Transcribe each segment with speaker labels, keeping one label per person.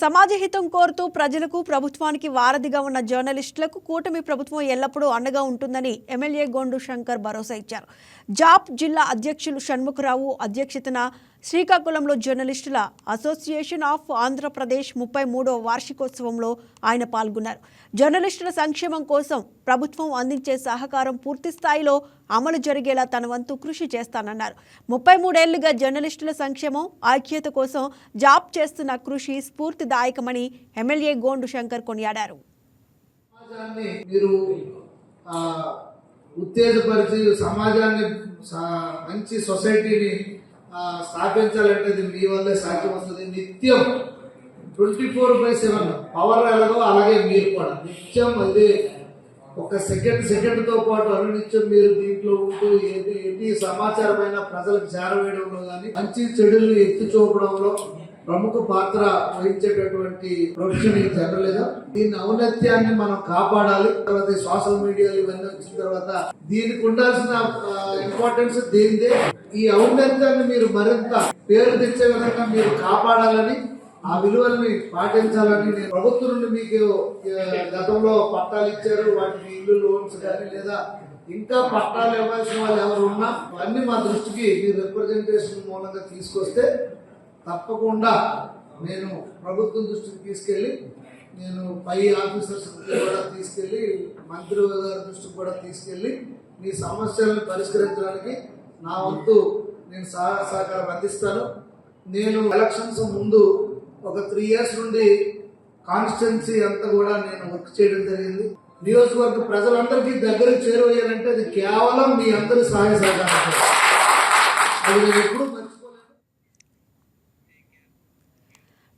Speaker 1: సమాజ హితం కోరుతూ ప్రజలకు ప్రభుత్వానికి వారధిగా ఉన్న జర్నలిస్టులకు కూటమి ప్రభుత్వం ఎల్లప్పుడూ అండగా ఉంటుందని ఎమ్మెల్యే గోండు శంకర్ భరోసా ఇచ్చారు. జాప్ జిల్లా అధ్యక్షులు షణ్ముఖరావు అధ్యక్షతన శ్రీకాకుళంలో జర్నలిస్టుల అసోసియేషన్ ఆఫ్ ఆంధ్రప్రదేశ్ ముప్పై మూడవ వార్షికోత్సవంలో ఆయన పాల్గొన్నారు. జర్నలిస్టుల సంక్షేమం కోసం ప్రభుత్వం అందించే సహకారం పూర్తి స్థాయిలో అమలు జరిగేలా తన వంతు కృషి చేస్తానన్నారు. ముప్పై మూడేళ్ళుగా జర్నలిస్టుల సంక్షేమం ఐక్యత కోసం జాబ్ చేస్తున్న కృషి స్ఫూర్తిదాయకమని ఎమ్మెల్యే గోండు శంకర్ కొనియాడారు.
Speaker 2: ఉత్తేజపరిచి సమాజాన్ని మంచి సొసైటీని స్థాపించాలంటే అది మీ వల్లే సాధ్యం వస్తుంది. నిత్యం twenty four by seven power ఎలాగో అలాగే మీరు కూడా. నిత్యం అది ఒక సెకండ్ సెకండ్తో పాటు అనునిత్యం మీరు దీంట్లో ఉంటూ ఏది ఎన్ని సమాచారమైన ప్రజలకు చేరవేయడంలో కానీ మంచి చెడుల్ని ఎత్తి చూపడంలో ప్రముఖ పాత్ర వహించేటటువంటి ప్రొఫెషన్ ఈ జరగలేదు? దీని ఔన్నత్యాన్ని మనం కాపాడాలి. తర్వాత సోషల్ మీడియాలు ఇవన్నీ వచ్చిన తర్వాత దీనికి ఉండాల్సిన ఇంపార్టెన్స్ దీనిదే. ఈ ఔన్నత్యాన్ని మీరు మరింత పేరు తెచ్చే విధంగా మీరు కాపాడాలని ఆ విలువల్ని పాటించాలని నేను ప్రభుత్వం నుండి మీకు గతంలో పట్టాలు ఇచ్చారు. వాటికి ఇల్లు లోన్స్ కానీ లేదా ఇంకా పట్టాలు ఇవ్వాల్సిన వాళ్ళు ఎవరు ఉన్నా అన్ని మా దృష్టికి మీ రిప్రజెంటేషన్ మూలంగా తీసుకొస్తే తప్పకుండా నేను ప్రభుత్వం దృష్టికి తీసుకెళ్ళి నేను పై ఆఫీసర్స్ కూడా తీసుకెళ్ళి మంత్రి గారి దృష్టికి కూడా తీసుకెళ్ళి మీ సమస్యలను పరిష్కరించడానికి నా వంతు నేను సహాయ సహకారం అందిస్తాను. నేను ఎలక్షన్స్ ముందు ఒక త్రీ ఇయర్స్ నుండి కాన్స్టిట్యున్సీ అంతా కూడా నేను వర్క్ చేయడం జరిగింది. నియోజకవర్గ ప్రజలందరికీ దగ్గరికి చేరువయ్యారంటే అది కేవలం మీ అందరి సహాయ సహకారం అది నేను ఎప్పుడు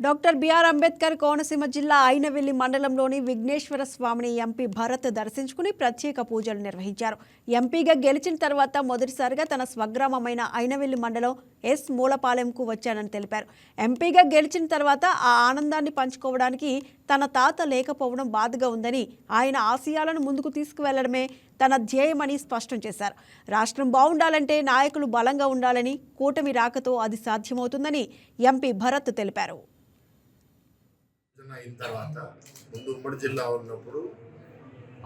Speaker 1: డాక్టర్ బిఆర్ అంబేద్కర్ కోనసీమ జిల్లా అయినవెల్లి మండలంలోని విఘ్నేశ్వర స్వామిని ఎంపీ భరత్ దర్శించుకుని ప్రత్యేక పూజలు నిర్వహించారు. ఎంపీగా గెలిచిన తర్వాత మొదటిసారిగా తన స్వగ్రామమైన అయినవెల్లి మండలం ఎస్ మూలపాలెంకు వచ్చానని తెలిపారు. ఎంపీగా గెలిచిన తర్వాత ఆ ఆనందాన్ని పంచుకోవడానికి తన తాత లేకపోవడం బాధగా ఉందని ఆయన ఆశయాలను ముందుకు తీసుకువెళ్ళడమే తన ధ్యేయమని స్పష్టం చేశారు. రాష్ట్రం బాగుండాలంటే నాయకులు బలంగా ఉండాలని కూటమి రాకతో అది సాధ్యమవుతుందని ఎంపీ భరత్ తెలిపారు.
Speaker 3: విభజన అయిన తర్వాత ముందు ఉమ్మడి జిల్లా ఉన్నప్పుడు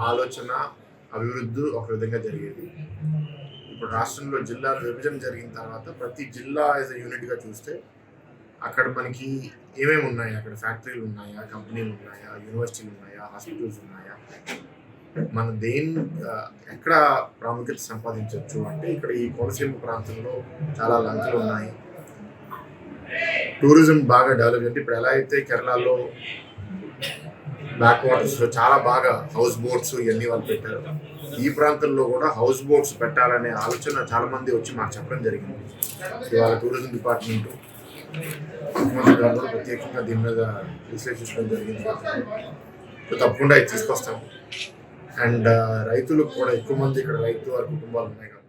Speaker 3: ఆలోచన అభివృద్ధి ఒక విధంగా జరిగేది. ఇప్పుడు రాష్ట్రంలో జిల్లా విభజన జరిగిన తర్వాత ప్రతి జిల్లా యాజ్ అ యూనిట్గా చూస్తే అక్కడ మనకి ఏమేమి ఉన్నాయి? అక్కడ ఫ్యాక్టరీలు ఉన్నాయా? కంపెనీలు ఉన్నాయా? యూనివర్సిటీలు ఉన్నాయా? హాస్పిటల్స్ ఉన్నాయా? మనం దేని ఎక్కడ ప్రాముఖ్యత సంపాదించవచ్చు అంటే ఇక్కడ ఈ కోనసీమ ప్రాంతంలో చాలా లంకలు ఉన్నాయి. టూరిజం బాగా డెవలప్ అంటే ఇప్పుడు ఎలా అయితే కేరళలో బ్యాక్ వాటర్స్లో చాలా బాగా హౌస్ బోట్స్ ఇవన్నీ వాళ్ళు పెట్టారు. ఈ ప్రాంతంలో కూడా హౌస్ బోట్స్ పెట్టాలనే ఆలోచన చాలామంది వచ్చి మాకు చెప్పడం జరిగింది. ఇవాళ టూరిజం డిపార్ట్మెంట్ ముఖ్యమంత్రి గారు ప్రత్యేకంగా దీని మీద విశ్లేషించడం జరిగింది. తప్పకుండా ఇది తీసుకొస్తాం అండ్ రైతులకు కూడా ఎక్కువ మంది ఇక్కడ రైతు వారి కుటుంబాలు ఉన్నాయి కాబట్టి